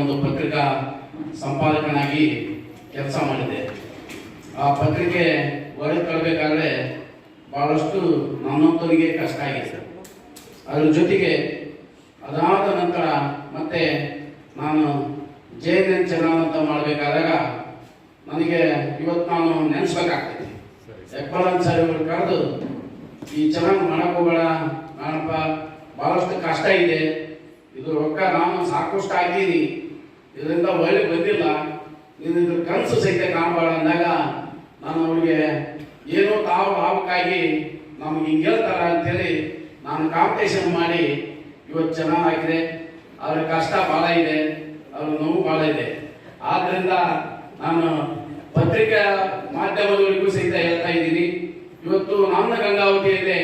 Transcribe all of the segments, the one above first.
ಒಂದು ಪತ್ರಿಕಾ ಸಂಪಾದಕನಾಗಿ ಕೆಲಸ ಮಾಡಿದೆ. ಆ ಪತ್ರಿಕೆ ಹೊರಗೆ ತರಬೇಕಾದ್ರೆ ಬಹಳಷ್ಟು ನನ್ನೊಬ್ಬರಿಗೆ ಕಷ್ಟ ಆಗಿದೆ. ಅದ್ರ ಜೊತೆಗೆ ಅದಾದ ನಂತರ ಮತ್ತೆ ನಾನು ಜೆ ಎನ್ ಎನ್ ಅಂತ ಮಾಡಬೇಕಾದಾಗ ನನಗೆ ಇವತ್ತು ನಾನು ನೆನೆಸ್ಬೇಕಾಗ್ತೈತಿ. ಎಕ್ಬಾಲನ್ ಸರ್ ಅವರು ಕರೆದು ಈ ಚೆನ್ನಾಗಿ ಮಾಡಕ್ ಹೋಗೋಣ ನಾನಪ್ಪ ಬಹಳಷ್ಟು ಕಷ್ಟ ಇದೆ. ಇದು ರೊಕ್ಕ ನಾನು ಸಾಕಷ್ಟು ಹಾಕೀನಿ. ಇದರಿಂದ ಒಳ್ಳೆ ಬಂದಿಲ್ಲ. ನೀನು ಇದ್ರ ಕನಸು ಸಹಿತ ಕಾಣಬೇಡ ಅಂದಾಗ ನಾನು ಅವ್ರಿಗೆ ಏನೋ ತಾವು ಲಾಭಕ್ಕಾಗಿ ನಮ್ಗೆ ಹಿಂಗೆ ಹೇಳ್ತಾರ ಅಂತೇಳಿ ನಾನು ಕಾಂಪಿಟೇಷನ್ ಮಾಡಿ ಇವತ್ತು ಚೆನ್ನಾಗಿದೆ ಅವ್ರ ಕಷ್ಟ ಭಾಳ ಇದೆ. ಅವ್ರ ನೋವು ಭಾಳ ಇದೆ. ಆದ್ದರಿಂದ ನಾನು ಪತ್ರಿಕಾ ಮಾಧ್ಯಮದವರಿಗೂ ಸಹಿತ ಹೇಳ್ತಾ ಇದ್ದೀನಿ. ಇವತ್ತು ನಮ್ಮ ಗಂಗಾವತಿಯಲ್ಲಿ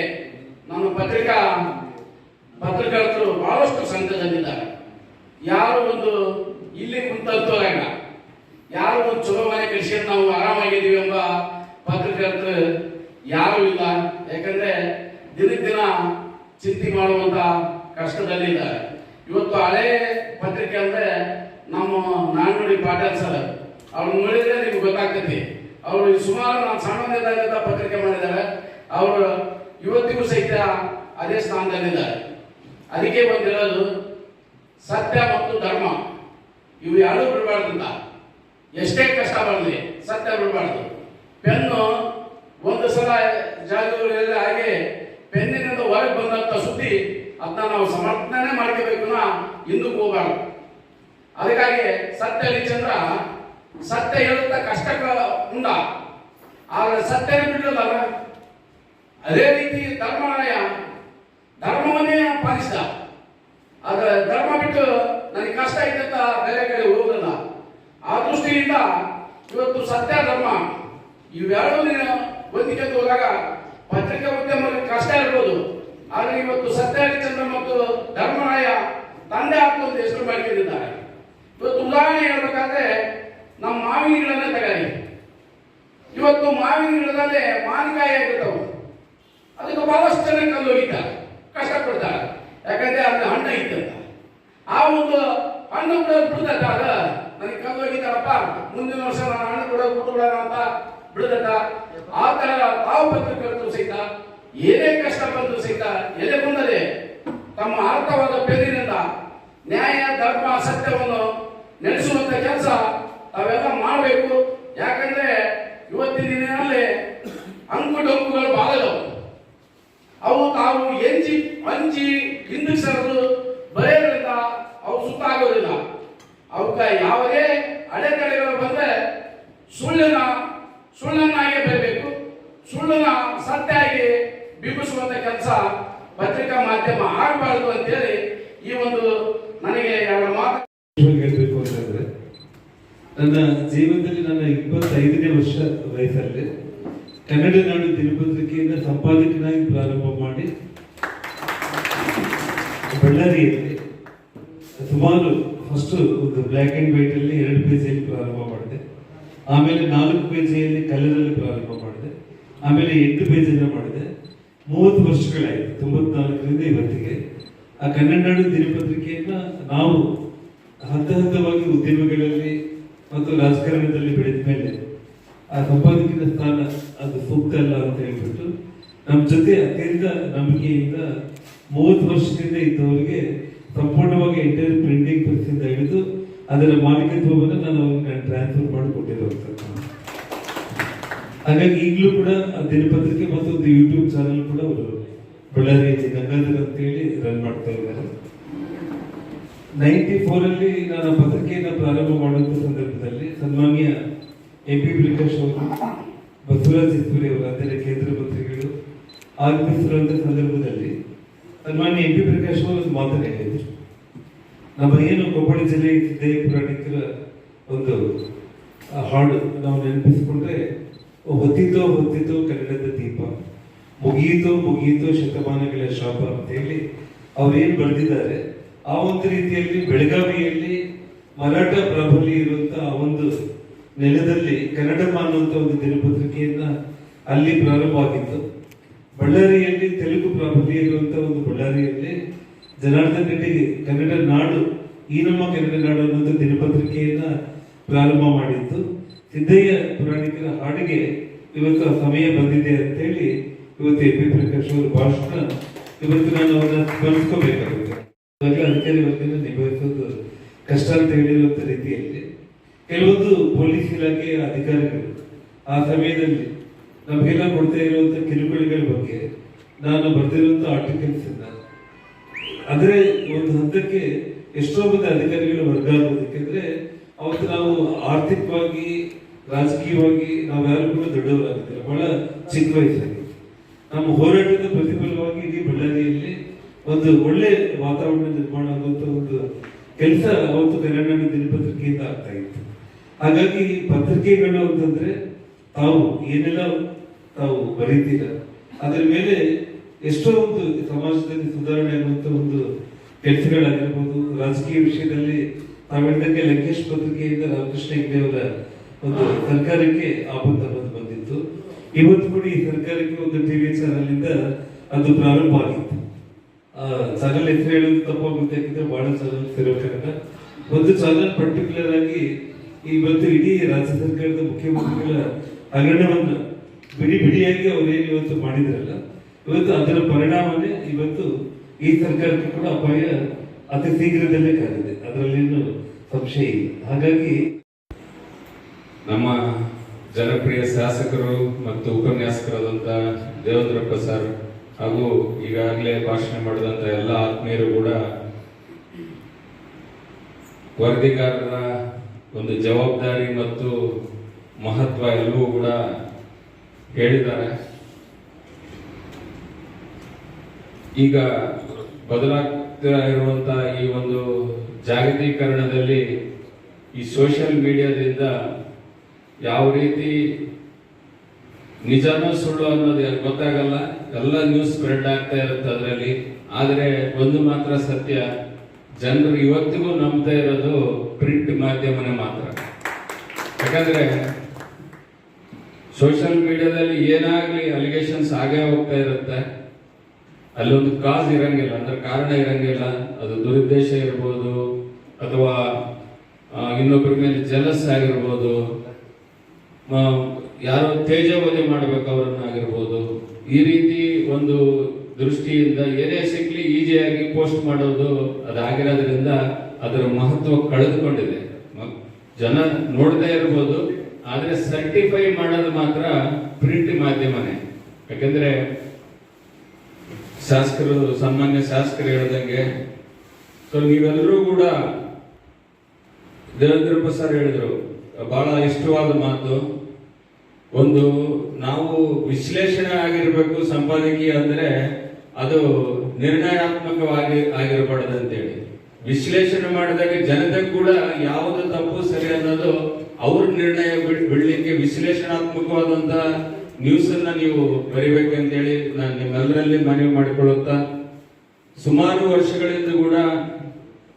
ನಾನು ಪತ್ರಿಕಾ ಪತ್ರಕರ್ತರು ಬಹಳಷ್ಟು ಸಂಘದಲ್ಲಿದ್ದಾರೆ ಯಾರು ಒಂದು ಇಲ್ಲಿ ಕುಂತಂತೋರಾಗ ಯಾರು ಒಂದು ಚಲೋ ಮನೆ ನಾವು ಆರಾಮಾಗಿದ್ದೀವಿ ಎಂಬ ಪತ್ರಕರ್ತರು ಯಾರು ಇಲ್ಲ. ಯಾಕಂದ್ರೆ ದಿನಕ್ಕೆ ದಿನ ಚಿಂತೆ ಮಾಡುವಂತ ಕಷ್ಟದಲ್ಲಿದ್ದಾರೆ. ಇವತ್ತು ಹಳೆ ಪತ್ರಿಕೆ ಅಂದ್ರೆ ನಮ್ಮ ನಾಣ್ಣುಡಿ ಪಾಟೀಲ್ ಸರ್, ಅವ್ರು ನೋಡಿದ್ರೆ ನಿಮ್ಗೆ ಗೊತ್ತಾಗ್ತೈತಿ. ಅವರು ಸುಮಾರು ನಾನು ಸಾಮಾನ್ಯದಾಗ ಪತ್ರಿಕೆ ಮಾಡಿದ್ದಾರೆ. ಅವರು ಇವತ್ತಿಗೂ ಸಹಿತ ಅದೇ ಸ್ಥಾನದಲ್ಲಿದ್ದಾರೆ. ಅದಕ್ಕೆ ಬಂದಿರೋದು ಸತ್ಯ ಮತ್ತು ಧರ್ಮ. ಇವು ಯಾರು ಬಿಡಬಾರ್ದು ಅಂತ ಎಷ್ಟೇ ಕಷ್ಟ ಬರಲಿ ಸತ್ಯ ಬಿಡಬಾರ್ದು. ಪೆನ್ನು ಒಂದು ಸಲ ಜಾಗಗಳಲ್ಲಿ ಹಾಗೆ ಪೆನ್ನಿನಿಂದ ಹೊರಗೆ ಬಂದಂತ ಸುದ್ದಿ ಅದನ್ನ ನಾವು ಸಮರ್ಥನೆ ಮಾಡ್ಕೋಬೇಕು ಹಿಂದಕ್ಕೆ ಹೋಗಬಾರ್ದು. ಅದಕ್ಕಾಗಿ ಸತ್ಯ ಚಂದ್ರ ಸತ್ಯ ಹೇಳುತ್ತ ಕಷ್ಟ ಉಂಡ. ಆದ್ರೆ ಸತ್ಯ ಬಿಡಲ್ಲ ಅದೇ ರೀತಿ ಧರ್ಮರಾಯ ಧರ್ಮವನ್ನೇ ಪಾಲಿಸಿದ. ಆದ್ರೆ ಧರ್ಮ ಬಿಟ್ಟು ನನಗೆ ಕಷ್ಟ ಐತೆ ಅಂತ ಬೇರೆ ಕಡೆ ಹೋಗಲ್ಲ ಆ ದೃಷ್ಟಿಯಿಂದ ಇವತ್ತು ಸತ್ಯ ಧರ್ಮ, ಇವೆರಡೂ ಹೊಂದಿಕೊಂಡು ಹೋದಾಗ ಪತ್ರಿಕಾ ಉದ್ಯಮ ಕಷ್ಟ ಇರ್ಬೋದು. ಆದ್ರೆ ಇವತ್ತು ಸತ್ಯ ಹರಿಚಂದ್ರ ಮತ್ತು ಧರ್ಮರಾಯ ತಂದೆ ಹಾಕೊಂಡು ಹೆಸರು ಮಾಡಿಕೊಂಡಿದ್ದಾರೆ. ಇವತ್ತು ಉದಾಹರಣೆ ಹೇಳ್ಬೇಕಾದ್ರೆ ನಮ್ಮ ಮಾವಿನ ಗಿಡನೇ ತಗೊಳ್ಳಿ. ಇವತ್ತು ಮಾವಿನ ಗಿಡದಲ್ಲೇ ಮಾವಿನಕಾಯಿ ಆಗಿರ್ತಾವೆ ಅದಕ್ಕೆ ಬಹಳಷ್ಟು ಜನ ಕಲ್ಲು ಹೋಗಿದ್ದಾರೆ ಕಷ್ಟಪಡ್ತಾರೆ. ಯಾಕಂದ್ರೆ ಅದನ್ನ ಹಣ್ಣು ಇತ್ತಂತ ಆ ಒಂದು ಹಣ್ಣು ಕೂಡ ಬಿಡ್ತದ ಅದ. ನನಗೆ ಕಲ್ಲು ಮುಂದಿನ ವರ್ಷ ನಾನು ಹಣ್ಣು ಕೂಡ ಬಿಡೋಣ ಅಂತ ಬಿಡುತ್ತ ಆ ತರ ತಾವು ಪತ್ರಕರ್ತರು ಸಹಿತ, ಏನೇ ಕಷ್ಟ ಬಂದ್ರು ಸಹಿತ ಎಲೆ ಬಂದರೆ ತಮ್ಮ ಅರ್ಥವಾದ ಪೆರಿನಿಂದ ನ್ಯಾಯ, ಧರ್ಮ, ಸತ್ಯವನ್ನು ನಡೆಸುವಂತ ಕೆಲಸ ತಾವೆಲ್ಲ ಮಾಡಬೇಕು. ಯಾಕಂದ್ರೆ ಇವತ್ತಿನ ದಿನದಲ್ಲಿ ಅಂಕು ಡೊಂಕುಗಳು ಇದಾವೆ ಅವು ತಾವು ಎಂಜಿ ಅಂಜಿ ಹಿಂದಕ್ಕೆ ಸರಿದು ಬರೆಯೋದ್ರಿಂದ ಅವು ಸುತ್ತಾಗೋದಿಲ್ಲ. ಅವಕ್ಕ ಯಾವುದೇ ಅಡೆತಡೆಗಳು ಬಂದ್ರೆ ಸುಳ್ಳಿನ ಸುಳ್ಳನ್ನಾಗಿ ಬರಬೇಕು. ಸುಳ್ಳನ್ನ ಸತ್ಯ ಆಗಿ ಬಿಂಬಿಸುವಂತ ಕೆಲಸ ಪತ್ರಿಕಾ ಮಾಧ್ಯಮ ಆಗಬಾರ್ದು ಅಂತೇಳಿ ಈ ಒಂದು ನನಗೆ ಎರಡು ಮಾತು ಹೇಳಬೇಕು ಅಂತಂದ್ರೆ ನನ್ನ ಜೀವನದಲ್ಲಿ ನನ್ನ ಇಪ್ಪತ್ತೈದನೇ ವರ್ಷ ವಯಸ್ಸಲ್ಲಿ ಕನ್ನಡ ನಾಡು ದಿನಪತ್ರಿಕೆಯಿಂದ ಸಂಪಾದಕನಾಗಿ ಪ್ರಾರಂಭ ಮಾಡಿ ಬಳ್ಳಾರಿಯಲ್ಲಿ ಸುಮಾರು ಫಸ್ಟ್ ಒಂದು ಬ್ಲ್ಯಾಕ್ ಅಂಡ್ ವೈಟ್ ಅಲ್ಲಿ ಎರಡು ಪೇಜಿಯಲ್ಲಿ ಪ್ರಾರಂಭ ಮಾಡಿದೆ. ಆಮೇಲೆ ನಾಲ್ಕು ಪೇಜಿಯಲ್ಲಿ ಕಲರಲ್ಲಿ ಪ್ರಾರಂಭ ಮಾಡಿದೆ. ಆಮೇಲೆ ಎಂಟು ಪೇಜನ್ನು ಮಾಡಿದೆ. ಮೂವತ್ತು ವರ್ಷಗಳಾಯಿತು, ತೊಂಬತ್ನಾಲ್ಕರಿಂದ ಇವತ್ತಿಗೆ. ಆ ಕನ್ನಡ ನಾಡು ದಿನಪತ್ರಿಕೆಯನ್ನ ನಾವು ಹಂತ ಹಂತವಾಗಿ ಉದ್ಯಮಗಳಲ್ಲಿ ಮತ್ತು ರಾಜಕಾರಣದಲ್ಲಿ ಬೆಳೆದ ಮೇಲೆ ಆ ಸಂಪಾದಕಿನ ಸ್ಥಾನ ಅದು ಸೂಕ್ತ ಅಲ್ಲ ಅಂತ ಹೇಳ್ಬಿಟ್ಟು ನಮ್ಮ ಜೊತೆ ಅತ್ಯಂತ ನಂಬಿಕೆಯಿಂದ ಮೂವತ್ತು ವರ್ಷದಿಂದ ಇದ್ದವರಿಗೆ ಸಂಪೂರ್ಣವಾಗಿ ಎಂಟೈರ್ ಪ್ರಿಂಟಿಂಗ್ ಪ್ರೆಸ್ಸಿಂದ ಹಿಡಿದು ಅದರ ಮಾಲೀಕತ್ವವನ್ನು ನಾನು ಅವ್ರಿಗೆ ಟ್ರಾನ್ಸ್ಫರ್ ಮಾಡಿ ಕೊಟ್ಟಿರುವಂಥದ್ದು ಹಾಗಾಗಿ ಈಗಲೂ ಕೂಡ ದಿನಪತ್ರಿಕೆ ಮತ್ತು ಒಂದು ಯೂಟ್ಯೂಬ್ ಚಾನಲ್ ಕೂಡ ಅವರು ಬಳ್ಳಾರಿ ಗಂಗಾಧರ್ ಅಂತೇಳಿ ರನ್ ಮಾಡ್ತಾ ಇದ್ದಾರೆ. ನೈಂಟಿ ಫೋರ್ ಅಲ್ಲಿ ನಾನು ಪತ್ರಿಕೆಯನ್ನು ಪ್ರಾರಂಭ ಮಾಡುವಂಥ ಸಂದರ್ಭದಲ್ಲಿ ಸನ್ಮಾನ್ಯ ಎ ಪಿ ಪ್ರಕಾಶ್ ಅವರು, ಬಸವರಾಜ್ ಇಸ್ಪುರಿ ಅವರು ಅಂದರೆ ಕೇಂದ್ರ ಮಂತ್ರಿಗಳು ಆಗಮಿಸಿರುವಂಥ ಸಂದರ್ಭದಲ್ಲಿ ಸನ್ಮಾನ್ಯ ಎಂ ಪಿ ಪ್ರಕಾಶ್ ಒಂದು ಮಾತನ್ನು ನಮ್ಮ ಏನು ಕೊಪ್ಪಳ ಜಿಲ್ಲೆ ಸಿದ್ದಯ್ಯ ಪುರಾಣಿಕರ ಒಂದು ಹಾಡು ನಾವು ನೆನಪಿಸಿಕೊಂಡ್ರೆ, ಹೊತ್ತಿತೋ ಹೊತ್ತಿತೋ ಕನ್ನಡದ ದೀಪ, ಮುಗಿಯಿತೋ ಮುಗಿಯಿತೋ ಶತಮಾನಗಳ ಶಾಪ ಅಂತ ಹೇಳಿ ಏನು ಬರೆದಿದ್ದಾರೆ, ಆ ಒಂದು ರೀತಿಯಲ್ಲಿ ಬೆಳಗಾವಿಯಲ್ಲಿ ಮರಾಠ ಪ್ರಾಬಲ್ಯ ಇರುವಂತಹ ಆ ಒಂದು ನೆಲದಲ್ಲಿ ಕನ್ನಡ ಅನ್ನುವಂತ ಒಂದು ದಿನಪತ್ರಿಕೆಯನ್ನ ಅಲ್ಲಿ ಪ್ರಾರಂಭ ಆಗಿತ್ತು ಬಳ್ಳಾರಿಯಲ್ಲಿ ತೆಲುಗು ಪ್ರಾಬಲ್ಯ ಇರುವಂತ ಒಂದು ಬಳ್ಳಾರಿಯಲ್ಲಿ ಜನಾರ್ದನ್ ರೆಡ್ಡಿಗೆ ಕನ್ನಡ ನಾಡು, ಈ ನಮ್ಮ ಕನ್ನಡ ನಾಡು ಅನ್ನುವಂಥ ದಿನಪತ್ರಿಕೆಯನ್ನ ಪ್ರಾರಂಭ ಮಾಡಿದ್ದು. ಸಿದ್ದಯ್ಯ ಪುರಾಣಿಕರ ಹಾಡಿಗೆ ಇವತ್ತು ಸಮಯ ಬಂದಿದೆ ಅಂತೇಳಿ ಇವತ್ತು ಎ ಪಿ ಪ್ರಕಾಶ್ ಅವರ ಭಾಷಣ ಇವತ್ತು ನಾನು ಅವನ್ನ ಸ್ಮರಿಸ್ಕೋಬೇಕಾಗುತ್ತೆ. ಅಧಿಕಾರಿ ವರ್ಗನ ನಿಭಾಯಿಸೋದು ಕಷ್ಟ ಅಂತ ಹೇಳಿರುವಂಥ ರೀತಿಯಲ್ಲಿ. ಕೆಲವೊಂದು ಪೊಲೀಸ್ ಇಲಾಖೆಯ ಅಧಿಕಾರಿಗಳು ಆ ಸಮಯದಲ್ಲಿ ನಮಗೆಲ್ಲ ಕೊಡ್ತಾ ಇರುವಂತ ಕಿರುಕುಳಗಳ ಬಗ್ಗೆ ನಾನು ಬರೆದಿರುವಂತ ಆರ್ಟಿಕಲ್ಸ್ ಇಂದ. ಅಂದ್ರೆ ಒಂದು ಹಂತಕ್ಕೆ ಎಷ್ಟೋ ಮಂದಿ ಅಧಿಕಾರಿಗಳು ವರ್ಗ ಆಗ್ಬೋದು ಅಂದ್ರೆ ಅವತ್ತು ನಾವು ಆರ್ಥಿಕವಾಗಿ, ರಾಜಕೀಯವಾಗಿ ನಾವು ಯಾರು ಕೂಡ ದೊಡ್ಡವರಾಗಿದ್ದಿಲ್ಲ. ಬಹಳ ಚಿಕ್ಕ ವಯಸ್ಸಾಗಿ ನಮ್ಮ ಹೋರಾಟದ ಪ್ರತಿಫಲವಾಗಿ ಇಡೀ ಬಳ್ಳಾರಿಯಲ್ಲಿ ಒಂದು ಒಳ್ಳೆ ವಾತಾವರಣ ನಿರ್ಮಾಣ ಆಗುವಂತ ಒಂದು ಕೆಲಸ ಅವತ್ತು ದಿನಪತ್ರಿಕೆಯಿಂದ ಆಗ್ತಾ ಇತ್ತು. ಹಾಗಾಗಿ ಪತ್ರಿಕೆಗಳು ಅಂತಂದ್ರೆ ತಾವು ಏನೆಲ್ಲ ತಾವು ಬರೀತೀರ ಅದರ ಮೇಲೆ ಎಷ್ಟೋ ಒಂದು ಸಮಾಜದಲ್ಲಿ ಸುಧಾರಣೆ ಆಗುವಂತ ಒಂದು ಕೆಲಸಗಳಾಗಿರ್ಬೋದು ರಾಜಕೀಯ ವಿಷಯದಲ್ಲಿ ತಾವೆಂದಂಗೆ ಲಂಕೇಶ್ ಪತ್ರಿಕೆಯಿಂದ ರಾಮಕೃಷ್ಣ ಹೆಗ್ಡೆ ಅವರ ಒಂದು ಸರ್ಕಾರಕ್ಕೆ ಆಪತ್ತು ಅನ್ನೋದು ಬಂದಿತ್ತು. ಇವತ್ತು ಕೂಡ ಈ ಸರ್ಕಾರಕ್ಕೆ ಒಂದು ಟಿವಿ ಚಾನಲ್ ಇಂದ ಅದು ಪ್ರಾರಂಭ ಆಗಿತ್ತು. ಚಾನಲ್ ಹೆಸರು ಹೇಳೋದು ತಪ್ಪಾಗುತ್ತೆ, ಯಾಕಂದ್ರೆ ಬಹಳ ಚಾನಲ್ ಇರೋ ಕಾರಣ. ಒಂದು ಚಾನಲ್ ಪರ್ಟಿಕ್ಯುಲರ್ ಆಗಿ ಇವತ್ತು ಇಡೀ ರಾಜ್ಯ ಸರ್ಕಾರದ ಮುಖ್ಯಮಂತ್ರಿಗಳ ಹಗರಣವನ್ನ ಬಿಡಿ ಬಿಡಿಯಾಗಿ ಅವರೇನು ಇವತ್ತು ಮಾಡಿದ್ರಲ್ಲ, ಇವತ್ತು ಅದರ ಪರಿಣಾಮನೇ ಇವತ್ತು ಈ ಸರ್ಕಾರಕ್ಕೆ ಕೂಡ ಅಪಾಯ ಅತಿ ಶೀಘ್ರದಲ್ಲೇ ಕಾದಿದೆ. ಅದರಲ್ಲೇನು ಸಂಶಯ ಇಲ್ಲ. ಹಾಗಾಗಿ ನಮ್ಮ ಜನಪ್ರಿಯ ಶಾಸಕರು ಮತ್ತು ಉಪನ್ಯಾಸಕರಾದಂಥ ದೇವೇಂದ್ರಪ್ಪ ಸರ್ ಹಾಗೂ ಈಗಾಗಲೇ ಭಾಷಣ ಮಾಡಿದಂಥ ಎಲ್ಲ ಆತ್ಮೀಯರು ಕೂಡ ವರದಿಗಾರರ ಒಂದು ಜವಾಬ್ದಾರಿ ಮತ್ತು ಮಹತ್ವ ಎಲ್ಲವೂ ಕೂಡ ಹೇಳಿದ್ದಾರೆ. ಈಗ ಬದಲಾಗ್ತಾ ಇರುವಂತ ಈ ಒಂದು ಜಾಗತೀಕರಣದಲ್ಲಿ ಈ ಸೋಷಿಯಲ್ ಮೀಡಿಯಾದಿಂದ ಯಾವ ರೀತಿ ನಿಜನೂ ಸುಳ್ಳು ಅನ್ನೋದು ಗೊತ್ತಾಗಲ್ಲ. ಎಲ್ಲ ನ್ಯೂಸ್ ಸ್ಪ್ರೆಡ್ ಆಗ್ತಾ ಇರುತ್ತೆ ಅದರಲ್ಲಿ. ಆದರೆ ಒಂದು ಮಾತ್ರ ಸತ್ಯ, ಜನರು ಇವತ್ತಿಗೂ ನಂಬ್ತಾ ಇರೋದು ಪ್ರಿಂಟ್ ಮಾಧ್ಯಮನೇ ಮಾತ್ರ. ಯಾಕಂದ್ರೆ ಸೋಷಿಯಲ್ ಮೀಡಿಯಾದಲ್ಲಿ ಏನಾಗಲಿ ಅಲಿಗೇಷನ್ಸ್ ಆಗೇ ಹೋಗ್ತಾ ಇರುತ್ತೆ, ಅಲ್ಲೊಂದು ಕಾಸ್ ಇರಂಗಿಲ್ಲ, ಅಂದ್ರೆ ಕಾರಣ ಇರಂಗಿಲ್ಲ, ಅದು ದುರುದ್ದೇಶ ಇರ್ಬೋದು, ಅಥವಾ ಇನ್ನೊಬ್ಬರ ಮೇಲೆ ಜಲಸ್ ಆಗಿರ್ಬೋದು ಯಾರು ಯಾರೋ ತೇಜವಧೆ ಮಾಡ್ಬೇಕು ಅವರನ್ನಾಗಿರ್ಬೋದು, ಈ ರೀತಿ ಒಂದು ದೃಷ್ಟಿಯಿಂದ ಏನೇ ಸಿಕ್ಲಿ ಈಜಿಯಾಗಿ ಪೋಸ್ಟ್ ಮಾಡೋದು ಅದಾಗಿರೋದ್ರಿಂದ ಅದರ ಮಹತ್ವ ಕಳೆದುಕೊಂಡಿದೆ. ಜನ ನೋಡದೇ ಇರ್ಬೋದು ಆದ್ರೆ ಸರ್ಟಿಫೈ ಮಾಡೋದು ಮಾತ್ರ ಪ್ರಿಂಟ್ ಮಾಧ್ಯಮನೇ. ಯಾಕಂದ್ರೆ ಶಾಸಕರು, ಸಾಮಾನ್ಯ ಶಾಸಕರು ಹೇಳ್ದಂಗೆ, ಸೊ ನೀವೆಲ್ಲರೂ ಕೂಡ ದೇವೇಂದ್ರಪ್ಪ ಸರ್ ಹೇಳಿದ್ರು, ಬಹಳ ಇಷ್ಟವಾದ ಮಾತು. ಒಂದು, ನಾವು ವಿಶ್ಲೇಷಣೆ ಆಗಿರಬೇಕು ಸಂಪಾದಕೀಯ ಅಂದ್ರೆ ಅದು ನಿರ್ಣಯಾತ್ಮಕವಾಗಿ ಆಗಿರಬಾರ್ದು ಅಂತೇಳಿ. ವಿಶ್ಲೇಷಣೆ ಮಾಡಿದಾಗ ಜನತೆ ಕೂಡ ಯಾವುದು ತಪ್ಪು ಸರಿ ಅನ್ನೋದು ಅವ್ರ ನಿರ್ಣಯ ಬಿಡ್- ಬಿಡ್ಲಿಕ್ಕೆ ವಿಶ್ಲೇಷಣಾತ್ಮಕವಾದಂತ ನ್ಯೂಸ್ ಅನ್ನ ನೀವು ಬರಿಬೇಕಂತೇಳಿ ನಾನು ನಿಮ್ಮೆಲ್ಲರಲ್ಲಿ ಮನವಿ ಮಾಡಿಕೊಳ್ಳುತ್ತಾ, ಸುಮಾರು ವರ್ಷಗಳಿಂದ ಕೂಡ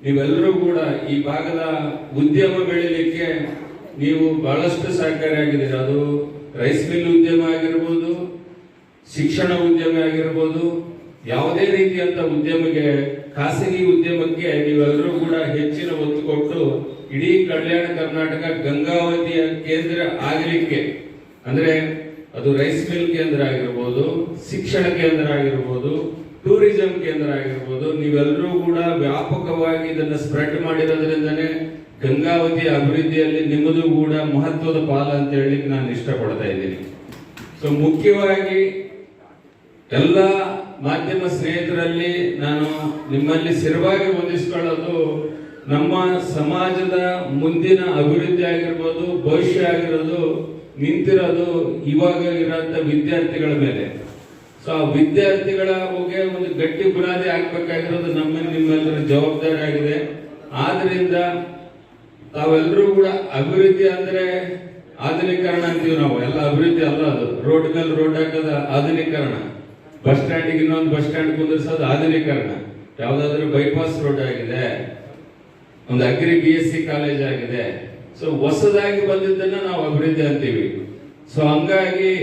ನೀವೆಲ್ಲರೂ ಕೂಡ ಈ ಭಾಗದ ಉದ್ಯಮ ಬೆಳೀಲಿಕ್ಕೆ ನೀವು ಬಹಳಷ್ಟು ಸಹಕಾರಿಯಾಗಿದ್ದೀರಿ ಅದು ರೈಸ್ ಮಿಲ್ ಉದ್ಯಮ ಆಗಿರ್ಬೋದು, ಶಿಕ್ಷಣ ಉದ್ಯಮ ಆಗಿರ್ಬೋದು, ಯಾವುದೇ ರೀತಿಯಂತ ಉದ್ಯಮಕ್ಕೆ ಖಾಸಗಿ ಉದ್ಯಮಕ್ಕೆ ನೀವೆಲ್ಲರೂ ಕೂಡ ಹೆಚ್ಚಿನ ಒತ್ತು ಕೊಟ್ಟು ಇಡೀ ಕಲ್ಯಾಣ ಕರ್ನಾಟಕ ಗಂಗಾವತಿಯ ಕೇಂದ್ರ ಆಗಲಿಕ್ಕೆ, ಅಂದ್ರೆ ಅದು ರೈಸ್ ಮಿಲ್ ಕೇಂದ್ರ ಆಗಿರ್ಬೋದು, ಶಿಕ್ಷಣ ಕೇಂದ್ರ ಆಗಿರ್ಬೋದು ಟೂರಿಸಂ ಕೇಂದ್ರ ಆಗಿರ್ಬೋದು, ನೀವೆಲ್ಲರೂ ಕೂಡ ವ್ಯಾಪಕವಾಗಿ ಇದನ್ನ ಸ್ಪ್ರೆಡ್ ಮಾಡಿರೋದ್ರಿಂದನೇ ಗಂಗಾವತಿ ಅಭಿವೃದ್ಧಿಯಲ್ಲಿ ನಿಮ್ಮದು ಕೂಡ ಮಹತ್ವದ ಪಾಲ ಅಂತ ಹೇಳಿ ನಾನು ಇಷ್ಟಪಡ್ತಾ ಇದ್ದೀನಿ. ಸೊ ಮುಖ್ಯವಾಗಿ ಎಲ್ಲ ಮಾಧ್ಯಮ ಸ್ನೇಹಿತರಲ್ಲಿ ನಾನು ನಿಮ್ಮಲ್ಲಿ ಸ್ಥಿರವಾಗಿ ಹೊಂದಿಸ್ಕೊಳ್ಳೋದು ನಮ್ಮ ಸಮಾಜದ ಮುಂದಿನ ಅಭಿವೃದ್ಧಿ ಆಗಿರ್ಬೋದು, ಭವಿಷ್ಯ ಆಗಿರೋದು, ನಿಂತಿರೋದು ಇವಾಗ ಇರೋಂಥ ವಿದ್ಯಾರ್ಥಿಗಳ ಮೇಲೆ. ಸೊ ಆ ವಿದ್ಯಾರ್ಥಿಗಳ ಬಗ್ಗೆ ಒಂದು ಗಟ್ಟಿ ಬುನಾದಿ ಆಗ್ಬೇಕಾಗಿರೋದು ನಮ್ಮ ನಿಮ್ಮೆಲ್ಲರ ಜವಾಬ್ದಾರಿ ಆಗಿದೆ. ಆದ್ರಿಂದ ತಾವೆಲ್ಲರೂ ಕೂಡ ಅಭಿವೃದ್ಧಿ ಅಂದ್ರೆ ಆಧುನೀಕರಣ ಅಂತೀವಿ ನಾವು. ಎಲ್ಲ ಅಭಿವೃದ್ಧಿ ಅಲ್ಲ ಅದು. ರೋಡ್ ಮೇಲೆ ರೋಡ್ ಹಾಕೋದು ಆಧುನೀಕರಣ. ಬಸ್ ಸ್ಟ್ಯಾಂಡಿಗೆ ಇನ್ನೊಂದು ಬಸ್ ಸ್ಟ್ಯಾಂಡ್ ಕುಂದಿರ್ಸೋದು ಆಧುನೀಕರಣ. ಯಾವುದಾದ್ರೂ ಬೈಪಾಸ್ ರೋಡ್ ಆಗಿದೆ. ಒಂದು agri B S C college ಆಗಿದೆ. ಸೊ ಹೊಸದಾಗಿ ಬಂದಿದ್ದನ್ನ ನಾವು ಅಭಿವೃದ್ಧಿ ಅಂತೀವಿ. ಸೊ ಹಂಗಾಗಿ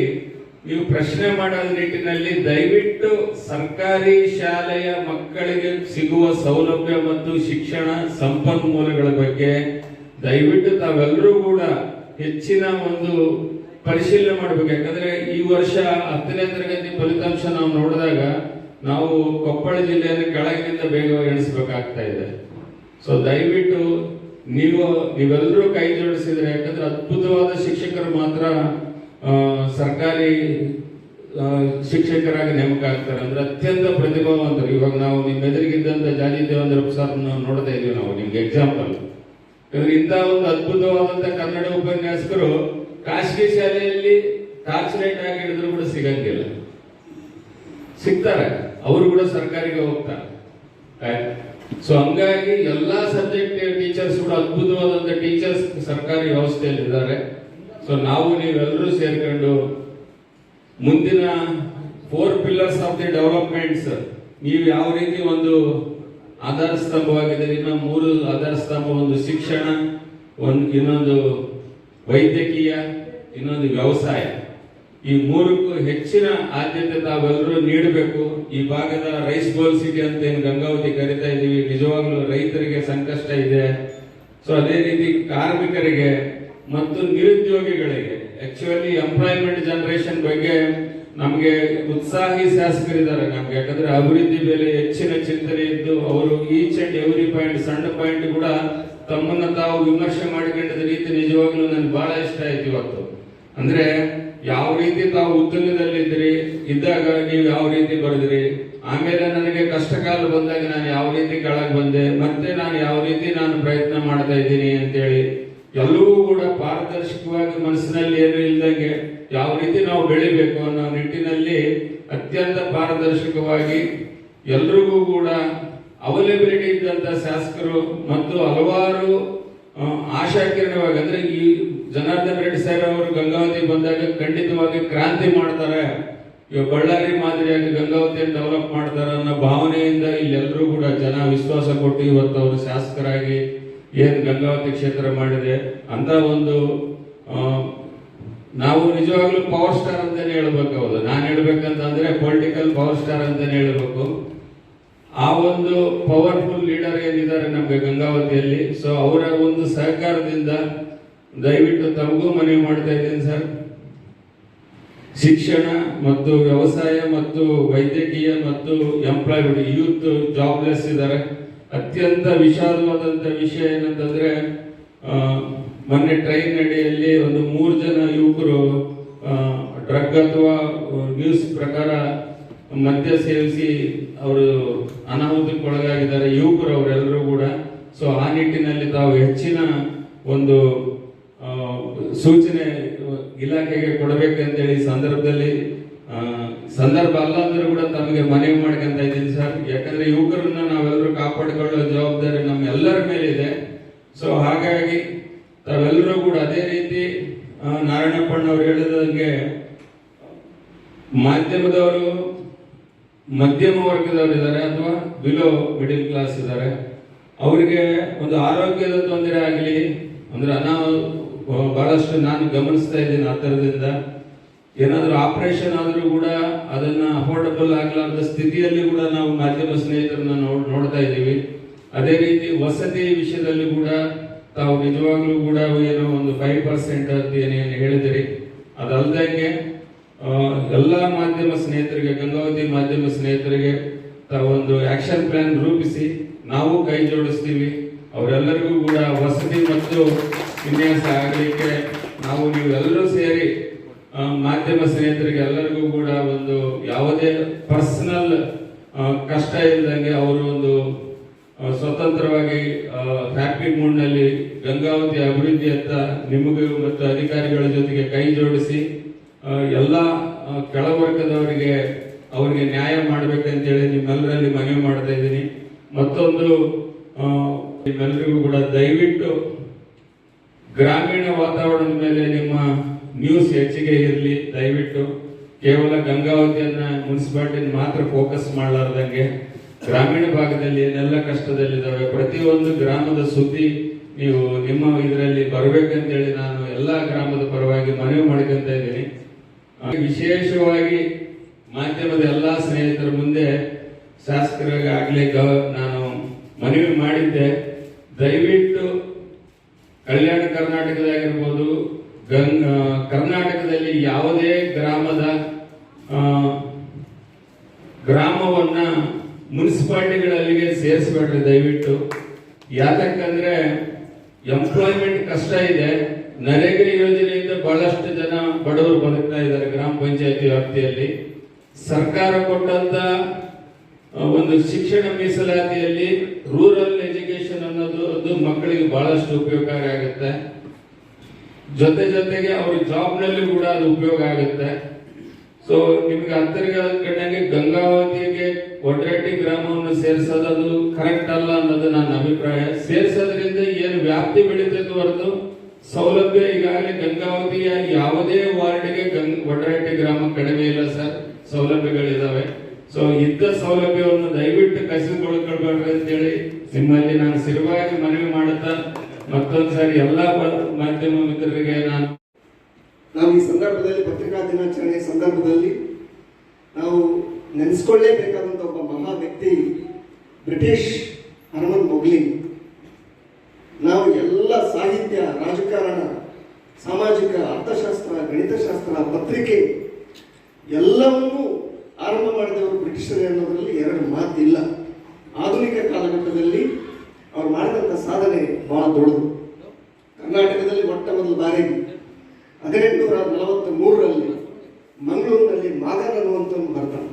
ನೀವು ಪ್ರಶ್ನೆ ಮಾಡೋ ನಿಟ್ಟಿನಲ್ಲಿ ದಯವಿಟ್ಟು ಸರ್ಕಾರಿ ಶಾಲೆಯ ಮಕ್ಕಳಿಗೆ ಸಿಗುವ ಸೌಲಭ್ಯ ಮತ್ತು ಶಿಕ್ಷಣ ಸಂಪನ್ಮೂಲಗಳ ಬಗ್ಗೆ ದಯವಿಟ್ಟು ತಾವೆಲ್ಲರೂ ಕೂಡ ಹೆಚ್ಚಿನ ಒಂದು ಪರಿಶೀಲನೆ ಮಾಡಬೇಕು. ಯಾಕಂದ್ರೆ ಈ ವರ್ಷ ಹತ್ತನೇ ತರಗತಿ ಫಲಿತಾಂಶ ನಾವು ನೋಡಿದಾಗ ನಾವು ಕೊಪ್ಪಳ ಜಿಲ್ಲೆಯನ್ನು ಕೆಳಗಿನಿಂದ ಬೇಗ ಎಣಿಸಬೇಕಾಗ್ತಾ ಇದೆ. ಸೊ ದಯವಿಟ್ಟು ನೀವು, ನೀವೆಲ್ಲರೂ ಕೈ ಜೋಡಿಸಿದ್ರೆ ಯಾಕಂದ್ರೆ ಅದ್ಭುತವಾದ ಶಿಕ್ಷಕರು ಮಾತ್ರ ಸರ್ಕಾರಿ ಶಿಕ್ಷಕರಾಗಿ ನೇಮಕ ಆಗ್ತಾರೆ. ಅಂದ್ರೆ ಅತ್ಯಂತ ಪ್ರತಿಭಾವಂತರು. ಇವಾಗ ನಾವು ನಿಮ್ಮ ಎದುರಿಗಿದ್ದಂತ ಜಾಲಿ ದೇವೇಂದ್ರ ಸರ್ ನೋಡ್ತಾ ಇದೀವಿ ನಾವು, ನಿಮ್ಗೆ ಎಕ್ಸಾಂಪಲ್ ಇಂಥ ಒಂದು ಅದ್ಭುತವಾದಂತ ಕನ್ನಡ ಉಪನ್ಯಾಸಕರು ಖಾಸಗಿ ಶಾಲೆಯಲ್ಲಿ ಟಾರ್ಚ್ ಲೈಟ್ ಆಗಿ ಹಿಡಿದ್ರು ಕೂಡ ಸಿಗಂಗಿಲ್ಲ. ಸಿಗ್ತಾರೆ. ಅವರು ಕೂಡ ಸರ್ಕಾರಿಗೆ ಹೋಗ್ತಾರೆ. ಸೊ ಹಂಗಾಗಿ ಎಲ್ಲಾ ಸಬ್ಜೆಕ್ಟ್ ಟೀಚರ್ಸ್ ಕೂಡ ಅದ್ಭುತವಾದಂತ ಟೀಚರ್ಸ್ ಸರ್ಕಾರಿ ವ್ಯವಸ್ಥೆಯಲ್ಲಿ ಇದ್ದಾರೆ ಸೊ ನಾವು ನೀವೆಲ್ಲರೂ ಸೇರ್ಕೊಂಡು ಮುಂದಿನ four pillars of the developments ನೀವು ಯಾವ ರೀತಿ ಒಂದು ಆಧಾರ ಸ್ತಂಭವಾಗಿದೆ ಇನ್ನ ಮೂರು ಆಧಾರ ಸ್ತಂಭ, ಒಂದು ಶಿಕ್ಷಣ, ಒಂದು ಇನ್ನೊಂದು ವೈದ್ಯಕೀಯ, ಇನ್ನೊಂದು ವ್ಯವಸಾಯ. ಈ ಮೂರಕ್ಕೂ ಹೆಚ್ಚಿನ ಆದ್ಯತೆ ತಾವೆಲ್ಲರೂ ನೀಡಬೇಕು. ಈ ಭಾಗದ ರೈಸ್ ಗೋಲ್ ಸಿಟಿ ಅಂತ ಏನು ಗಂಗಾವತಿ ಕರಿತಾ ಇದ್ದೀವಿ, ನಿಜವಾಗ್ಲೂ ರೈತರಿಗೆ ಸಂಕಷ್ಟ ಇದೆ. ಸೊ ಅದೇ ರೀತಿ ಕಾರ್ಮಿಕರಿಗೆ ಮತ್ತು ನಿರುದ್ಯೋಗಿಗಳಿಗೆ ಆಕ್ಚುಲಿ ಎಂಪ್ಲಾಯ್ಮೆಂಟ್ ಜನರೇಷನ್ ಬಗ್ಗೆ ನಮಗೆ ಉತ್ಸಾಹಿ ಶಾಸಕರಿದ್ದಾರೆ ನಮ್ಗೆ. ಯಾಕಂದ್ರೆ ಅಭಿವೃದ್ಧಿ ಮೇಲೆ ಹೆಚ್ಚಿನ ಚಿಂತನೆ ಇದ್ದು, ಅವರು ಈಚ್ ಅಂಡ್ ಎವ್ರಿ ಪಾಯಿಂಟ್ ಸಣ್ಣ ಪಾಯಿಂಟ್ ಕೂಡ ತಮ್ಮನ್ನ ತಾವು ವಿಮರ್ಶೆ ಮಾಡಿಕೊಂಡಿದ್ದ ರೀತಿ ನಿಜವಾಗ್ಲೂ ನನ್ಗೆ ಬಹಳ ಇಷ್ಟ ಆಯ್ತು ಇವತ್ತು. ಅಂದ್ರೆ ಯಾವ ರೀತಿ ತಾವು ಉದ್ಯೋಗದಲ್ಲಿದ್ದೀರಿ ಇದ್ದಾಗ ನೀವು ಯಾವ ರೀತಿ ಬರೆದ್ರಿ? ಆಮೇಲೆ ನನಗೆ ಕಷ್ಟ ಕಾಲ ಬಂದಾಗ ನಾನು ಯಾವ ರೀತಿ ಕೆಳಗೆ ಬಂದೆ, ಮತ್ತೆ ನಾನು ಯಾವ ರೀತಿ ನಾನು ಪ್ರಯತ್ನ ಮಾಡ್ತಾ ಇದ್ದೀನಿ ಅಂತೇಳಿ ಎಲ್ಲವೂ ಕೂಡ ಪಾರದರ್ಶಕವಾಗಿ ಮನಸ್ಸಿನಲ್ಲಿ ಏನು ಇಲ್ದಂಗೆ ಯಾವ ರೀತಿ ನಾವು ಬೆಳಿಬೇಕು ಅನ್ನೋ ನಿಟ್ಟಿನಲ್ಲಿ ಅತ್ಯಂತ ಪಾರದರ್ಶಕವಾಗಿ ಎಲ್ರಿಗೂ ಕೂಡ ಅವೈಲಬಿಲಿಟಿ ಇದ್ದಂತ ಶಾಸಕರು ಮತ್ತು ಹಲವಾರು ಆ, ಆಶಾಕಿರಣವಾಗಿ ಅಂದ್ರೆ ಈ ಜನಾರ್ದನ್ ರೆಡ್ಡಿ ಸರ್ ಅವರು ಗಂಗಾವತಿ ಬಂದಾಗ ಖಂಡಿತವಾಗಿ ಕ್ರಾಂತಿ ಮಾಡ್ತಾರೆ ಇವಾಗ ಬಳ್ಳಾರಿ ಮಾದರಿಯಾಗಿ ಗಂಗಾವತಿಯನ್ನು ಡೆವಲಪ್ ಮಾಡ್ತಾರೆ ಅನ್ನೋ ಭಾವನೆಯಿಂದ ಇಲ್ಲೆಲ್ಲರೂ ಕೂಡ ಜನ ವಿಶ್ವಾಸ ಕೊಟ್ಟು ಇವತ್ತು ಅವರು ಶಾಸಕರಾಗಿ ಏನ್ ಗಂಗಾವತಿ ಕ್ಷೇತ್ರ ಮಾಡಿದೆ ಅಂತ ಒಂದು ಆ, ನಾವು ನಿಜವಾಗ್ಲೂ ಪವರ್ ಸ್ಟಾರ್ ಅಂತಾನೆ ಹೇಳ್ಬೇಕು ಹೌದು ನಾನು ಹೇಳ್ಬೇಕಂತ ಅಂದ್ರೆ ಪೊಲಿಟಿಕಲ್ ಪವರ್ ಅಂತ ಹೇಳಬೇಕು. ಆ ಒಂದು ಪವರ್ಫುಲ್ ಲೀಡರ್ ಏನಿದ್ದಾರೆ ನಮಗೆ ಗಂಗಾವತಿಯಲ್ಲಿ. ಸೊ ಅವರ ಒಂದು ಸಹಕಾರದಿಂದ ದಯವಿಟ್ಟು ತಮಗೂ ಮನವಿ ಮಾಡ್ತಾ ಇದ್ದೀನಿ ಸರ್. ಶಿಕ್ಷಣ ಮತ್ತು ವ್ಯವಸಾಯ ಮತ್ತು ವೈದ್ಯಕೀಯ ಮತ್ತು ಎಂಪ್ಲಾಯ್ಮೆಂಟ್ ಯೂತ್ ಜಾಬ್ಲೆಸ್ ಇದ್ದಾರೆ. ಅತ್ಯಂತ ವಿಷಾದವಾದಂಥ ವಿಷಯ ಏನಂತಂದ್ರೆ ಮೊನ್ನೆ ಟ್ರೈನ್ ಅಡಿಯಲ್ಲಿ ಒಂದು ಮೂರು ಜನ ಯುವಕರು ಡ್ರಗ್ ಅಥವಾ ನ್ಯೂಸ್ ಪ್ರಕಾರ ಮದ್ಯ ಸೇವಿಸಿ ಅವರು ಅನಾಹುತಕ್ಕೊಳಗಾಗಿದ್ದಾರೆ ಯುವಕರು ಅವರೆಲ್ಲರೂ ಕೂಡ. ಸೊ ಆ ನಿಟ್ಟಿನಲ್ಲಿ ತಾವು ಹೆಚ್ಚಿನ ಒಂದು ಸೂಚನೆ ಇಲಾಖೆಗೆ ಕೊಡಬೇಕಂತೇಳಿ ಸಂದರ್ಭದಲ್ಲಿ ಸಂದರ್ಭ ಅಲ್ಲ ಅಂದ್ರೂ ಕೂಡ ತಮಗೆ ಮನವಿ ಮಾಡ್ಕೊಂತ ಇದ್ದೀನಿ ಸರ್. ಯಾಕಂದ್ರೆ ಯುವಕರನ್ನ ನಾವೆಲ್ಲರೂ ಕಾಪಾಡಿಕೊಳ್ಳೋ ಜವಾಬ್ದಾರಿ ನಮ್ಮ ಎಲ್ಲರ ಮೇಲೆ ಇದೆ. ಸೊ ಹಾಗಾಗಿ ತಾವೆಲ್ಲರೂ ಕೂಡ ಅದೇ ರೀತಿ ನಾರಾಯಣಪ್ಪಣ್ಣ ನಾರಾಯಣಪ್ಪಣ್ಣವ್ರು ಹೇಳಿದಂಗೆ ಮಾಧ್ಯಮದವರು ಮಧ್ಯಮ ವರ್ಗದವರು ಇದ್ದಾರೆ ಅಥವಾ ಬಿಲೋ ಮಿಡಿಲ್ ಕ್ಲಾಸ್ ಇದ್ದಾರೆ ಅವರಿಗೆ ಒಂದು ಆರೋಗ್ಯದ ತೊಂದರೆ ಆಗಲಿ, ಅಂದ್ರೆ ಅನಾಹು ಬಹಳಷ್ಟು ನಾನು ಗಮನಿಸ್ತಾ ಇದ್ದೀನಿ ಆ ಥರದಿಂದ ಏನಾದರೂ ಆಪರೇಷನ್ ಆದರೂ ಕೂಡ ಅದನ್ನ ಅಫೋರ್ಡಬಲ್ ಆಗಲಾರದ ಸ್ಥಿತಿಯಲ್ಲಿ ಕೂಡ ನಾವು ಮಾಧ್ಯಮ ಸ್ನೇಹಿತರನ್ನ ನೋಡ್, ನೋಡ್ತಾ ಇದ್ದೀವಿ. ಅದೇ ರೀತಿ ವಸತಿ ವಿಷಯದಲ್ಲಿ ಕೂಡ ತಾವು ನಿಜವಾಗ್ಲೂ ಕೂಡ ಏನೋ ಒಂದು ಫೈವ್ ಪರ್ಸೆಂಟ್ ಅಂತ ಏನೇನು ಹೇಳಿದಿರಿ, ಅದಲ್ದಂಗೆ ಎಲ್ಲಾ ಮಾಧ್ಯಮ ಸ್ನೇಹಿತರಿಗೆ, ಗಂಗಾವತಿ ಮಾಧ್ಯಮ ಸ್ನೇಹಿತರಿಗೆ ಒಂದು ಆಕ್ಷನ್ ಪ್ಲಾನ್ ರೂಪಿಸಿ ನಾವು ಕೈ ಜೋಡಿಸ್ತೀವಿ. ಅವರೆಲ್ಲರಿಗೂ ಕೂಡ ವಸತಿ ಮತ್ತು ವಿನ್ಯಾಸ ಆಗಲಿಕ್ಕೆ ನಾವು ನೀವೆಲ್ಲರೂ ಸೇರಿ ಮಾಧ್ಯಮ ಸ್ನೇಹಿತರಿಗೆ ಎಲ್ಲರಿಗೂ ಕೂಡ ಒಂದು ಯಾವುದೇ ಪರ್ಸನಲ್ ಕಷ್ಟ ಇಲ್ಲದಂಗೆ ಅವರು ಒಂದು ಸ್ವತಂತ್ರವಾಗಿ ಹ್ಯಾಪಿ ಮೂಡ್ನಲ್ಲಿ ಗಂಗಾವತಿ ಅಭಿವೃದ್ಧಿಯತ್ತ ನಿಮಗೂ ಮತ್ತು ಅಧಿಕಾರಿಗಳ ಜೊತೆಗೆ ಕೈ ಜೋಡಿಸಿ ಎಲ್ಲ ಕೆಳವರ್ಗದವರಿಗೆ ಅವರಿಗೆ ನ್ಯಾಯ ಮಾಡ್ಬೇಕಂತೇಳಿ ನಿಮ್ಮೆಲ್ಲರಲ್ಲಿ ಮನವಿ ಮಾಡ್ತಾ ಇದ್ದೀನಿ. ಮತ್ತೊಂದು ನಿಮ್ಮೆಲ್ಲರಿಗೂ ಕೂಡ ದಯವಿಟ್ಟು ಗ್ರಾಮೀಣ ವಾತಾವರಣದ ಮೇಲೆ ನಿಮ್ಮ ನ್ಯೂಸ್ ಹೆಚ್ಚಿಗೆ ಇರಲಿ, ದಯವಿಟ್ಟು. ಕೇವಲ ಗಂಗಾವತಿಯನ್ನ ಮುನ್ಸಿಪಾಲ್ಟಿನ ಮಾತ್ರ ಫೋಕಸ್ ಮಾಡಲಾರ್ದಂಗೆ ಗ್ರಾಮೀಣ ಭಾಗದಲ್ಲಿ ಏನೆಲ್ಲ ಕಷ್ಟದಲ್ಲಿದ್ದಾವೆ. ಪ್ರತಿಯೊಂದು ಗ್ರಾಮದ ಸುದ್ದಿ ನೀವು ನಿಮ್ಮ ಇದರಲ್ಲಿ ಬರಬೇಕಂತೇಳಿ ನಾನು ಎಲ್ಲ ಗ್ರಾಮದ ಪರವಾಗಿ ಮನವಿ ಮಾಡ್ಕೊಂತ ಇದ್ದೀನಿ. ವಿಶೇಷವಾಗಿ ಮಾಧ್ಯಮದ ಎಲ್ಲಾ ಸ್ನೇಹಿತರ ಮುಂದೆ ಶಾಸಕರಿಗಾಗ್ಲಿ ನಾನು ಮನವಿ ಮಾಡಿದ್ದೆ. ದಯವಿಟ್ಟು ಕಲ್ಯಾಣ ಕರ್ನಾಟಕದಾಗಿರ್ಬೋದು, ಗಂಗ, ಕರ್ನಾಟಕದಲ್ಲಿ ಯಾವುದೇ ಗ್ರಾಮದ ಗ್ರಾಮವನ್ನ ಮುನ್ಸಿಪಾಲ್ಟಿಗಳಲ್ಲಿಗೆ ಸೇರಿಸ್ಬೇಡ್ರಿ ದಯವಿಟ್ಟು. ಯಾಕಂದ್ರೆ ಎಂಪ್ಲಾಯ್ಮೆಂಟ್ ಕಷ್ಟ ಇದೆ. ನರೇಗಾ ಯೋಜನೆಯಿಂದ ಬಹಳಷ್ಟು ಜನ ಬಡವರು ಬದುಕ್ತಾ ಇದ್ದಾರೆ ಗ್ರಾಮ ಪಂಚಾಯತಿ ವ್ಯಾಪ್ತಿಯಲ್ಲಿ. ಸರ್ಕಾರ ಕೊಟ್ಟಂತ ಒಂದು ಶಿಕ್ಷಣ ಮೀಸಲಾತಿಯಲ್ಲಿ ರೂರಲ್ ಎಜುಕೇಶನ್ ಅನ್ನೋದು ಅದು ಮಕ್ಕಳಿಗೆ ಬಹಳಷ್ಟು ಉಪಯೋಗಕಾರಿ ಆಗುತ್ತೆ. ಜೊತೆ ಜೊತೆಗೆ ಅವ್ರ ಜಾಬ್ನಲ್ಲಿ ಕೂಡ ಅದು ಉಪಯೋಗ ಆಗುತ್ತೆ. ಸೊ ನಿಮ್ಗೆ ಹತ್ತಿರ ಕಂಡಂಗೆ ಗಂಗಾವತಿಗೆ ಒಡ್ರಟ್ಟಿ ಗ್ರಾಮವನ್ನು ಸೇರಿಸೋದು ಕರೆಕ್ಟ್ ಅಲ್ಲ ಅನ್ನೋದು ನನ್ನ ಅಭಿಪ್ರಾಯ. ಸೇರಿಸೋದ್ರಿಂದ ಏನು ವ್ಯಾಪ್ತಿ ಬೆಳೀತದೆ ಹೊರತು ಸೌಲಭ್ಯ ಈಗಾಗಲೇ ಗಂಗಾವತಿಯ ಯಾವುದೇ ವಾರ್ಡ್ಗೆ ಗಂಗ್ ಗ್ರಾಮ ಕಡಿಮೆ ಇಲ್ಲ ಸರ್. ಸೌಲಭ್ಯಗಳಿದಾವೆ. ಸೊ ಇದ್ದ ಸೌಲಭ್ಯವನ್ನು ದಯವಿಟ್ಟು ಕಸಿದುಕೊಳ್ಳಬೇಡ್ರಿ ಅಂತೇಳಿ ನಿಮ್ಮಲ್ಲಿ ನಾನು ಸಿರವಾಗಿ ಮನವಿ ಮಾಡುತ್ತಾ ಮತ್ತೊಂದ್ಸಾರಿ ಎಲ್ಲಾ ಮಾಧ್ಯಮ ಮಿತ್ರರಿಗೆ ನಾನು ನಾವು ಈ ಸಂದರ್ಭದಲ್ಲಿ ಪತ್ರಿಕಾ ದಿನಾಚರಣೆ ಸಂದರ್ಭದಲ್ಲಿ ನಾವು ನೆನೆಸ್ಕೊಳ್ಳೇಬೇಕಾದಂಥ ಒಬ್ಬ ಮಹಾ ವ್ಯಕ್ತಿ ಬ್ರಿಟಿಷ್ ಹನುಮಂತ್ ಮೊಗ್ಲಿ. ನಾವು ಎಲ್ಲ ಸಾಹಿತ್ಯ, ರಾಜಕಾರಣ, ಸಾಮಾಜಿಕ, ಅರ್ಥಶಾಸ್ತ್ರ, ಗಣಿತಶಾಸ್ತ್ರ, ಪತ್ರಿಕೆ, ಎಲ್ಲವನ್ನೂ ಆರಂಭ ಮಾಡಿದವರು ಬ್ರಿಟಿಷರೇ ಅನ್ನೋದರಲ್ಲಿ ಎರಡು ಮಾತಿಲ್ಲ. ಆಧುನಿಕ ಕಾಲಘಟ್ಟದಲ್ಲಿ ಅವ್ರು ಮಾಡಿದಂಥ ಸಾಧನೆ ಬಹಳ ದೊಡ್ಡದು. ಕರ್ನಾಟಕದಲ್ಲಿ ಮೊಟ್ಟ ಮೊದಲ ಬಾರಿಗೆ ಹದಿನೆಂಟುನೂರ ನಲವತ್ತ ಮೂರರಲ್ಲಿ ಮಂಗಳೂರಿನಲ್ಲಿ ಮಾದರ್ ಅನ್ನುವಂಥವ್ನು ಬರ್ತಾನೆ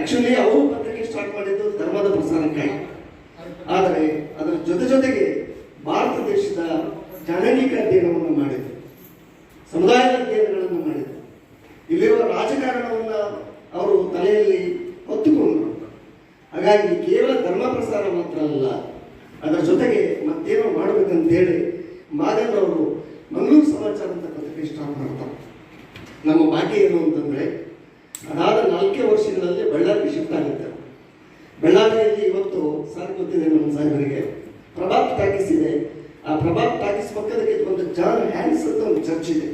ಆಕ್ಚುಲಿ ಅವರು ಪತ್ರಿಕೆ ಸ್ಟಾರ್ಟ್ ಮಾಡಿದ್ದು ಧರ್ಮದ ಪ್ರಸಾರಕ್ಕಾಗಿ. ಆದರೆ, ಅದರ ಜೊತೆ ಜೊತೆಗೆ ಭಾರತ ದೇಶದ ಜನನಿಕ ಅಧ್ಯಯನವನ್ನು ಮಾಡಿದೆ ಸಮುದಾಯದ ಅಧ್ಯಯನಗಳನ್ನು ಮಾಡಿದೆ ಇಲ್ಲಿರುವ ರಾಜಕಾರಣವನ್ನ ಅವರು ತಲೆಯಲ್ಲಿ ಹೊತ್ತುಕೊಂಡರು. ಹಾಗಾಗಿ ಕೇವಲ ಧರ್ಮ ಪ್ರಸಾರ ಮಾತ್ರ ಅಲ್ಲ, ಅದರ ಜೊತೆಗೆ ಮತ್ತೇನೋ ಮಾಡಬೇಕಂತೇಳಿ ಅವರು ಮಂಗಳೂರು ಸಮಾಚಾರ ಅಂತ ಪತ್ರಿಕೆ ಸ್ಟಾರ್ಟ್ ಮಾಡ್ತಾರೆ. ನಮ್ಮ ಭಾಗ್ಯ ಏನು ಅಂತಂದ್ರೆ, ಅದಾದ ನಾಲ್ಕೇ ವರ್ಷಗಳಲ್ಲಿ ಬಳ್ಳಾರಿಗೆ ಶಿಫ್ಟ್ ಆಗುತ್ತೆ ಬಳ್ಳಾರಿಯಲ್ಲಿ ಇವತ್ತು ಸರ್ ಗೊತ್ತಿದೆ ನಮ್ಮ ಸಾಹೇಬರಿಗೆ. ಪ್ರಭಾತ್ ಟಾಕೀಸ್ ಇದೆ ಆ ಪ್ರಭಾತ್ ಟಾಕೀಸ್ ಪಕ್ಕದಕ್ಕೆ ಒಂದು ಜಾನ್ ಹ್ಯಾನ್ಸ್ ಅಂತ ಒಂದು ಚರ್ಚ್ ಇದೆ.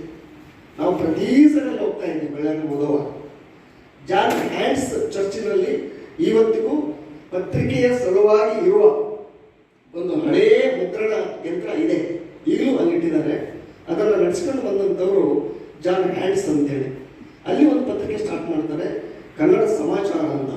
ನಾವು ಪ್ರತಿ ಸಲ ಹೋಗ್ತಾ ಇದ್ದೀವಿ ಬೆಳಗ್ಗೆ ಓದುವ ಜಾನ್ ಹ್ಯಾಂಡ್ಸ್ ಚರ್ಚಿನಲ್ಲಿ ಇವತ್ತಿಗೂ ಪತ್ರಿಕೆಯ ಸಲುವಾಗಿ ಇರುವ ಒಂದು ಹಳೆಯ ಮುದ್ರಣ ಯಂತ್ರ ಇದೆ. ಈಗಲೂ ಅಲ್ಲಿಟ್ಟಿದ್ದಾರೆ. ಅದನ್ನು ನಡೆಸ್ಕೊಂಡು ಬಂದಂಥವರು ಜಾನ್ ಹ್ಯಾಂಡ್ಸ್ ಅಂತೇಳಿ. ಅಲ್ಲಿ ಒಂದು ಪತ್ರಿಕೆ ಸ್ಟಾರ್ಟ್ ಮಾಡ್ತಾರೆ, ಕನ್ನಡ ಸಮಾಚಾರ ಅಂತ.